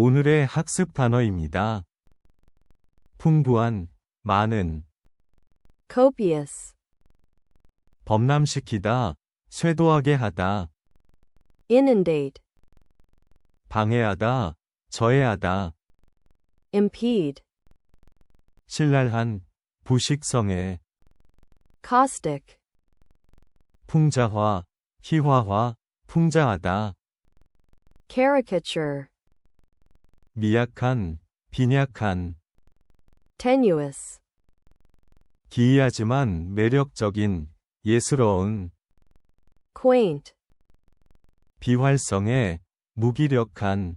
오늘의 학습 단어입니다. 풍부한, 많은, copious, 범람시키다, 쇄도하게 하다, inundate, 방해하다, 저해하다, impede, 신랄한, 부식성애, caustic, 풍자화, 희화화, 풍자하다, caricature, 미약한, 빈약한, tenuous, 기이하지만 매력적인, 예스러운, quaint, 비활성애, 무기력한,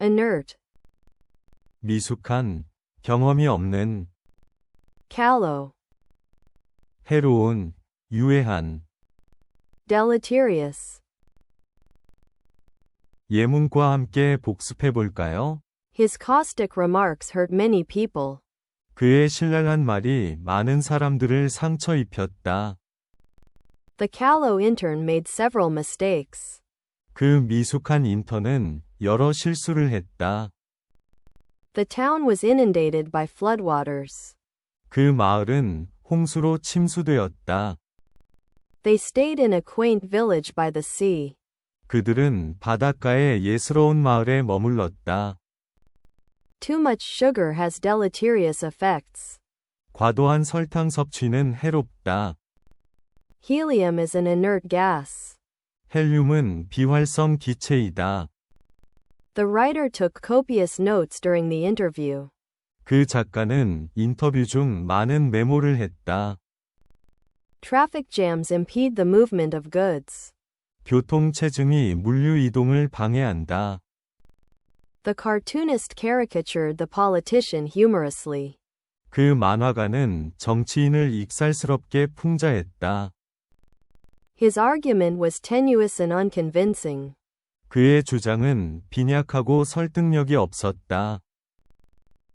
inert, 미숙한, 경험이 없는, callow, 해로운, 유해한, deleterious. 예문과 함께 복습해 볼까요? His caustic remarks hurt many people. 그의 신랄한 말이 많은 사람들을 상처 입혔다. The callow intern made several mistakes. 그 미숙한 인턴은 여러 실수를 했다. The town was inundated by floodwaters. 그 마을은 홍수로 침수되었다. They stayed in a quaint village by the sea. 그들은 바닷가의 예스러운 마을에 머물렀다. Too much sugar has deleterious effects. 과도한 설탕 섭취는 해롭다. Helium is an inert gas. 헬륨은 비활성 기체이다. The writer took copious notes during the interview. 그 작가는 인터뷰 중 많은 메모를 했다. Traffic jams impede the movement of goods. 교통체증이 물류 이동을 방해한다. The cartoonist caricatured the politician humorously. 그 만화가는 정치인을 익살스럽게 풍자했다. His argument was tenuous and unconvincing. 그의 주장은 빈약하고 설득력이 없었다.